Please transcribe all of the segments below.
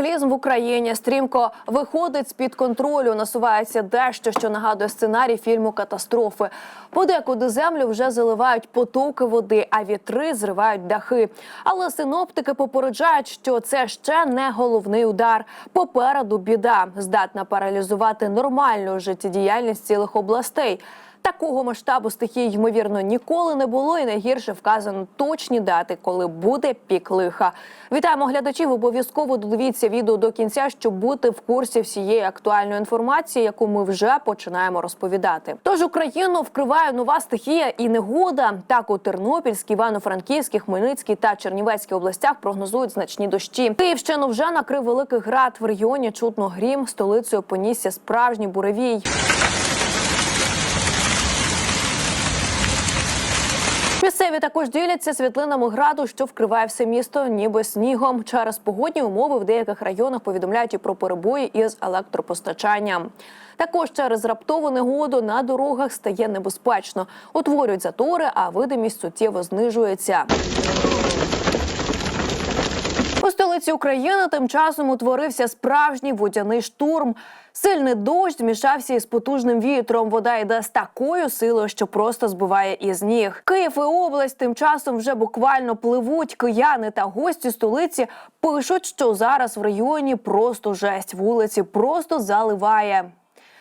Катаклізм в Україні стрімко виходить з під контролю. Насувається дещо, що нагадує сценарій фільму Катастрофи. Подекуди землю вже заливають потоки води, а вітри зривають дахи. Але синоптики попереджають, що це ще не головний удар. Попереду біда здатна паралізувати нормальну життєдіяльність цілих областей. Такого масштабу стихії, ймовірно, ніколи не було, і найгірше вказано точні дати, коли буде пік лиха. Вітаємо глядачів. Обов'язково додивіться відео до кінця, щоб бути в курсі всієї актуальної інформації, яку ми вже починаємо розповідати. Тож Україну вкриває нова стихія і негода. Так у Тернопільській, Івано-Франківській, Хмельницькій та Чернівецькій областях прогнозують значні дощі. Київщину вже накрив великий град. В регіоні чутно грім, столицею понісся справжній буревій. Місцеві також діляться світлинами граду, що вкриває все місто, ніби снігом. Через погодні умови в деяких районах повідомляють і про перебої із електропостачанням. Також через раптову негоду на дорогах стає небезпечно. Утворюють затори, а видимість суттєво знижується. Столиці України тим часом утворився справжній водяний штурм. Сильний дощ змішався із потужним вітром. Вода йде з такою силою, що просто збиває із ніг. Київ і область тим часом вже буквально пливуть. Кияни та гості столиці пишуть, що зараз в регіоні просто жесть. Вулиці просто заливає.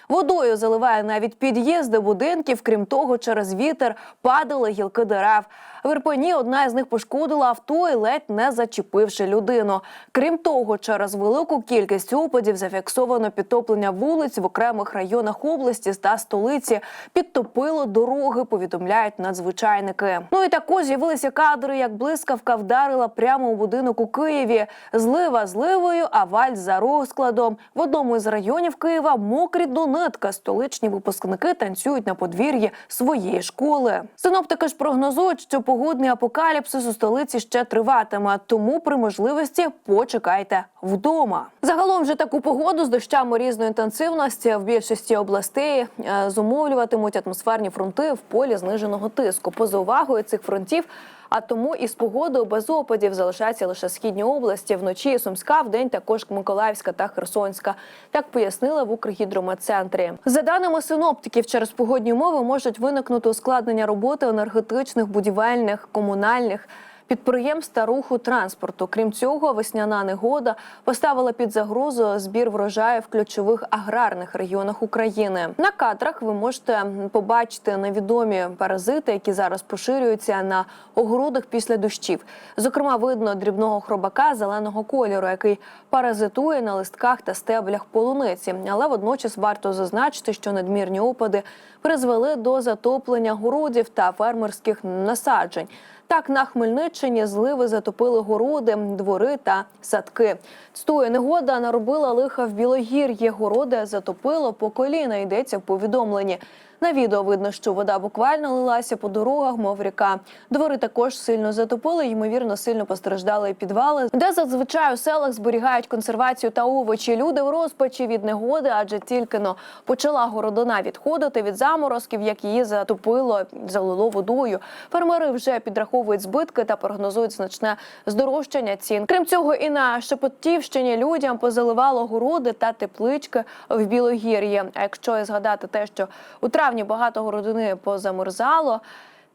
Водою заливає навіть під'їзди будинків. Крім того, через вітер падали гілки дерев. В Ірпені одна із них пошкодила авто і ледь не зачепивши людину. Крім того, через велику кількість опадів зафіксовано підтоплення вулиць в окремих районах області та столиці. Підтопило дороги. Повідомляють надзвичайники. Ну і також з'явилися кадри, як блискавка вдарила прямо у будинок у Києві. Злива зливою, а валь за розкладом. В одному із районів Києва мокрі до нитка. Столичні випускники танцюють на подвір'ї своєї школи. Синоптики ж прогнозують, що погодний апокаліпсис у столиці ще триватиме. Тому при можливості почекайте вдома. Загалом же таку погоду з дощами різної інтенсивності в більшості областей е, зумовлюватимуть атмосферні фронти в полі зниженого тиску. Поза увагою цих фронтів. А тому із погодою без опадів залишаються лише східні області. Вночі Сумська, вдень також Миколаївська та Херсонська. Так пояснили в Укргідрометцентрі. За даними синоптиків, через погодні умови можуть виникнути ускладнення роботи енергетичних, будівельних, комунальних. Підприємств та руху транспорту. Крім цього, весняна негода поставила під загрозу збір врожаю в ключових аграрних регіонах України. На кадрах ви можете побачити невідомі паразити, які зараз поширюються на огородах після дощів. Зокрема, видно дрібного хробака зеленого кольору, який паразитує на листках та стеблях полуниці. Але водночас варто зазначити, що надмірні опади призвели до затоплення городів та фермерських насаджень. Так, на Хмельниччині зливи затопили городи, двори та садки. Стує негода наробила лиха в Білогір'ї. Городи затопило по коліна. Йдеться в повідомленні. На відео видно, що вода буквально лилася по дорогах, мов ріка. Двори також сильно затопили. Ймовірно, сильно постраждали і підвали, де зазвичай у селах зберігають консервацію та овочі. Люди в розпачі від негоди, адже тільки но почала городина відходити від заморозків, як її затопило, залило водою. Фермери вже підраховують збитки та прогнозують значне здорожчання цін. Крім цього, і на Шепотівщині людям позаливало городи та теплички в Білогір'ї. А якщо згадати те, що у травні багато городини позамерзало.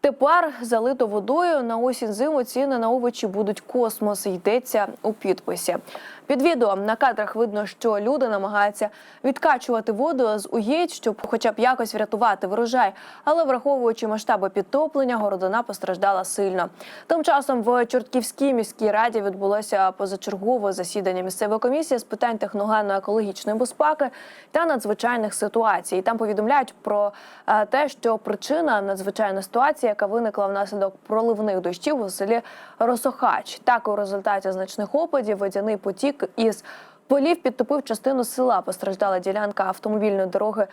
Тепер залито водою на осінь зиму ціни на овочі будуть космос. Йдеться у підписі. Під відео на кадрах видно, що люди намагаються відкачувати воду з угідь, щоб хоча б якось врятувати врожай. Але враховуючи масштаби підтоплення, городина постраждала сильно. Тим часом в Чортківській міській раді відбулося позачергове засідання місцевої комісії з питань техногенно-екологічної безпеки та надзвичайних ситуацій. Там повідомляють про е, те, що причина надзвичайної ситуації, яка виникла внаслідок проливних дощів у селі Росохач. Так у результаті значних опадів водяний потік із полів підтопив частину села. Постраждала ділянка автомобільної дороги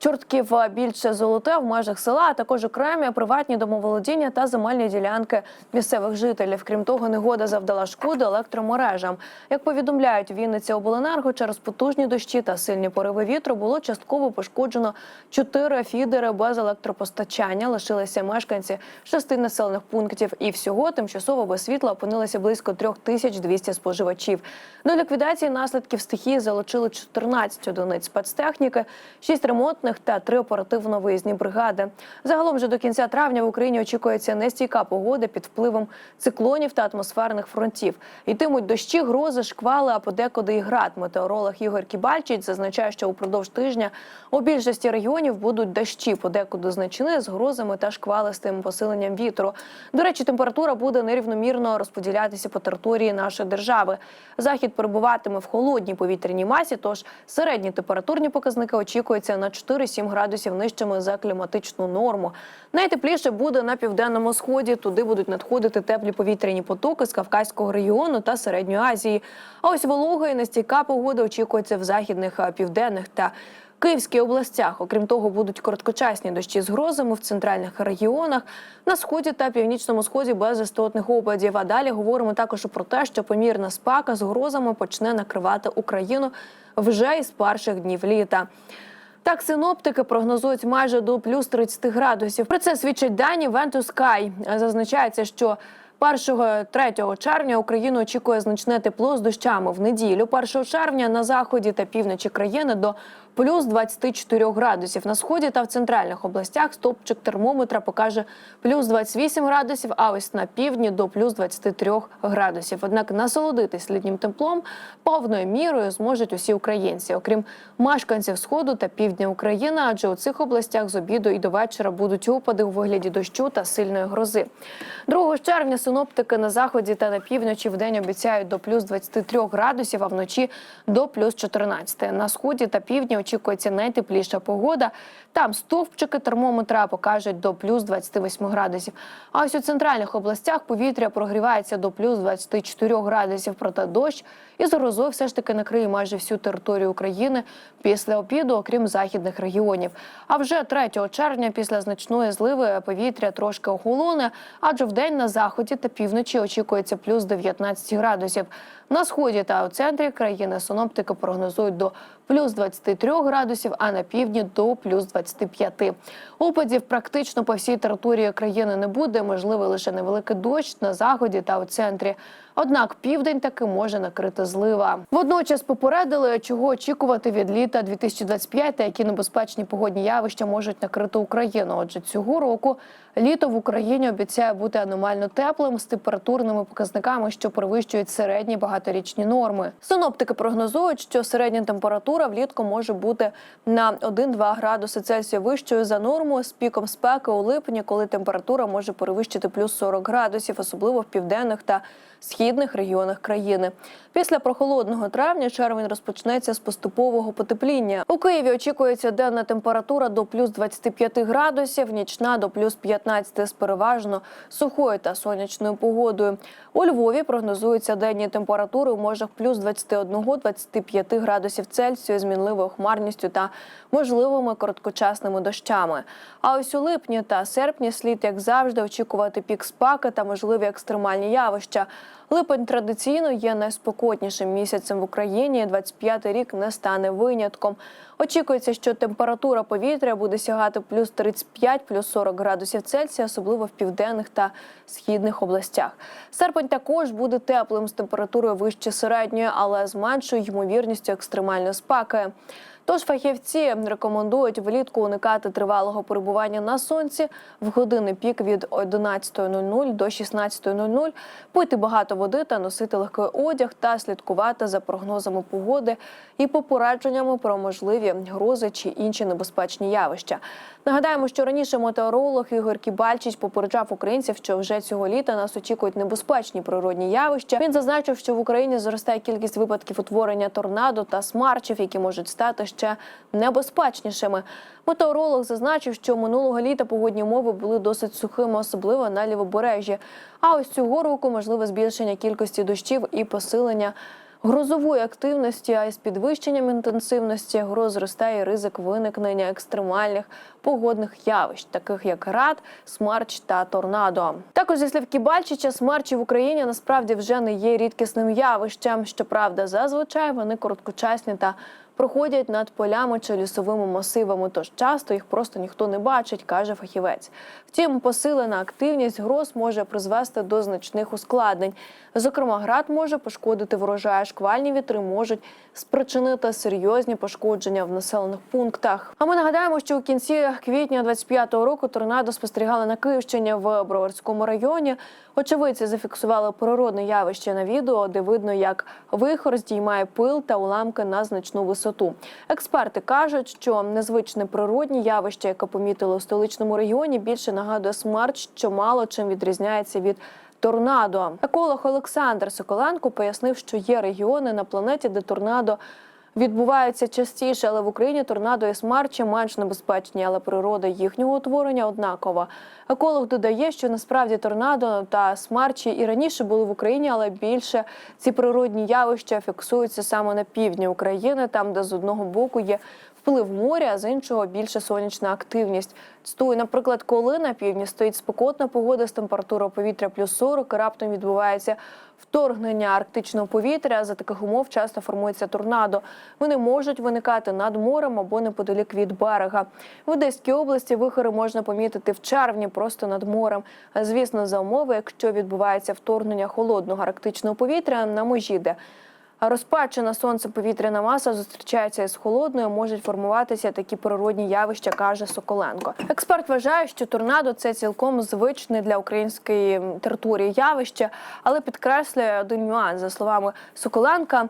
Чортків а, більше золоте в межах села, а також окремі приватні домоволодіння та земельні ділянки місцевих жителів. Крім того, негода завдала шкоди електромережам. Як повідомляють Вінниця Обленерго, через потужні дощі та сильні пориви вітру було частково пошкоджено чотири фідери без електропостачання. Лишилися мешканці шести населених пунктів. І всього тимчасово без світла опинилися близько 3200 споживачів. До ліквідації наслідків стихії залучили 14 одиниць спецтехніки, 6 ремонтних та 3 оперативно-виїзні бригади. Загалом вже до кінця травня в Україні очікується нестійка погода під впливом циклонів та атмосферних фронтів. Йтимуть дощі, грози, шквали, а подекуди і град. Метеоролог Ігор Кібальчич зазначає, що упродовж тижня у більшості регіонів будуть дощі, подекуди значні з грозами та шквалистим посиленням вітру. До речі, температура буде нерівномірно розподілятися по території нашої держави. Захід перебуватиме в холодній повітряній масі, тож середні температурні показники очікуються на 4-7 градусів нижчими за кліматичну норму. Найтепліше буде на південному сході. Туди будуть надходити теплі повітряні потоки з Кавказького регіону та Середньої Азії. А ось волога і нестійка погода очікується в західних, а, південних та Київській областях, окрім того, будуть короткочасні дощі з грозами в центральних регіонах, на сході та північному сході без істотних опадів. А далі говоримо також про те, що помірна спека з грозами почне накривати Україну вже із перших днів літа. Так, синоптики прогнозують майже до плюс 30 градусів. Про це свідчать дані Венту Скай. Зазначається, що 1-3 червня Україну очікує значне тепло з дощами в неділю. 1 червня на заході та півночі країни до плюс 24 градусів. На сході та в центральних областях стопчик термометра покаже плюс 28 градусів, а ось на півдні до плюс 23 градусів. Однак насолодитись літнім теплом повною мірою зможуть усі українці, окрім мешканців сходу та півдня України, адже у цих областях з обіду і до вечора будуть опади у вигляді дощу та сильної грози. 2 червня синоптики на заході та на півночі в день обіцяють до плюс 23 градусів, а вночі до плюс 14. На сході та півдні очікується найтепліша погода. Там стовпчики термометра покажуть до плюс 28 градусів. А ось у центральних областях повітря прогрівається до плюс 24 градусів. Проте дощ із грозою все ж таки накриє майже всю територію України після обіду, окрім західних регіонів. А вже 3 червня, після значної зливи, повітря трошки охолоне, адже в день на заході та півночі очікується плюс 19 градусів. На сході та у центрі країни синоптики прогнозують до плюс 23 градусів, а на півдні до плюс 25. Опадів практично по всій території країни не буде. Можливий лише невеликий дощ на заході та у центрі. Однак південь таки може накрити злива. Водночас попередили, чого очікувати від літа 2025 та які небезпечні погодні явища можуть накрити Україну. Отже, цього року літо в Україні обіцяє бути аномально теплим з температурними показниками, що перевищують середні багаторічні норми. Синоптики прогнозують, що середня температура влітку може бути на 1-2 градуси Цельсія вищою за норму з піком спеки у липні, коли температура може перевищити плюс 40 градусів, особливо в південних та східних регіонах країни. Після прохолодного травня червень розпочнеться з поступового потепління. У Києві очікується денна температура до плюс 25 градусів, нічна до плюс 15 з переважно сухою та сонячною погодою. У Львові прогнозуються денні температури у межах плюс 21-25 градусів Цельсію з мінливою хмарністю та можливими короткочасними дощами. А ось у липні та серпні слід, як завжди, очікувати пік спаки та можливі екстремальні явища. Липень традиційно є найспокотнішим місяцем в Україні. 25-й рік не стане винятком. Очікується, що температура повітря буде сягати плюс 35, плюс 40 градусів Цельсія, особливо в південних та східних областях. Серпень також буде теплим з температурою вище середньої, але з меншою ймовірністю екстремальної спеки. Тож фахівці рекомендують влітку уникати тривалого перебування на сонці в години пік від 11.00 до 16.00, пити багато води та носити легкий одяг та слідкувати за прогнозами погоди і попередженнями про можливі грози чи інші небезпечні явища. Нагадаємо, що раніше метеоролог Ігор Кібальчич попереджав українців, що вже цього літа нас очікують небезпечні природні явища. Він зазначив, що в Україні зростає кількість випадків утворення торнадо та смарчів, які можуть стати ще небезпечнішими. Метеоролог зазначив, що минулого літа погодні умови були досить сухими, особливо на лівобережжі. А ось цього року можливе збільшення кількості дощів і посилення грозової активності, а із підвищенням інтенсивності гроз зростає ризик виникнення екстремальних погодних явищ, таких як град, смерч та торнадо. Також зі слів Кібальчича, смерчі в Україні насправді вже не є рідкісним явищем. Щоправда, зазвичай вони короткочасні та проходять над полями чи лісовими масивами, тож часто їх просто ніхто не бачить, каже фахівець. Втім, посилена активність гроз може призвести до значних ускладнень. Зокрема, град може пошкодити врожай, шквальні вітри можуть спричинити серйозні пошкодження в населених пунктах. А ми нагадаємо, що у кінці квітня 25-го року торнадо спостерігали на Київщині в Броварському районі. Очевидці зафіксували природне явище на відео, де видно, як вихор здіймає пил та уламки на значну висоту. Експерти кажуть, що незвичне природні явище, яке помітили у столичному регіоні, більше нагадує смерч, що мало чим відрізняється від. Торнадо еколог Олександр Соколенко пояснив, що є регіони на планеті, де торнадо відбуваються частіше, але в Україні торнадо і смерчі менш небезпечні, але природа їхнього утворення однакова. Еколог додає, що насправді торнадо та смерчі і раніше були в Україні, але більше ці природні явища фіксуються саме на півдні України, там, де з одного боку є вплив моря, а з іншого більше сонячна активність. Цитую, наприклад, коли на півдні стоїть спекотна погода з температурою повітря плюс 40, і раптом відбувається вторгнення арктичного повітря. За таких умов часто формується торнадо. Вони можуть виникати над морем або неподалік від берега. В Одеській області вихори можна помітити в червні просто над морем. А звісно, за умови, якщо відбувається вторгнення холодного арктичного повітря на межі, де Розпачена сонце повітряна маса зустрічається із холодною, можуть формуватися такі природні явища, каже Соколенко. Експерт вважає, що торнадо це цілком звичне для української території явище, але підкреслює один нюанс за словами Соколенка.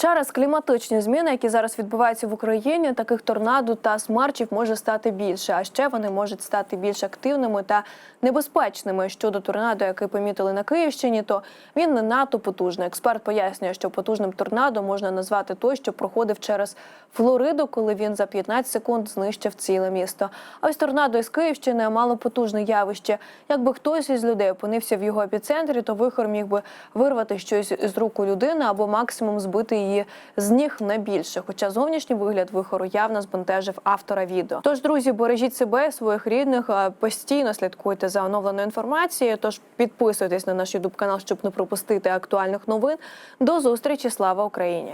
Через кліматичні зміни, які зараз відбуваються в Україні, таких торнадо та смерчів може стати більше. А ще вони можуть стати більш активними та небезпечними. Щодо торнадо, який помітили на Київщині, то він не надто потужний. Експерт пояснює, що потужним торнадо можна назвати той, що проходив через Флориду, коли він за 15 секунд знищив ціле місто. А ось торнадо із Київщини малопотужне явище. Якби хтось із людей опинився в його епіцентрі, то вихор міг би вирвати щось із рук у людини або максимум збити її з ніг не більше. Хоча зовнішній вигляд вихору явно збентежив автора відео. Тож, друзі, бережіть себе, своїх рідних, постійно слідкуйте за оновленою інформацією. Тож підписуйтесь на наш ютуб канал, щоб не пропустити актуальних новин. До зустрічі! Слава Україні!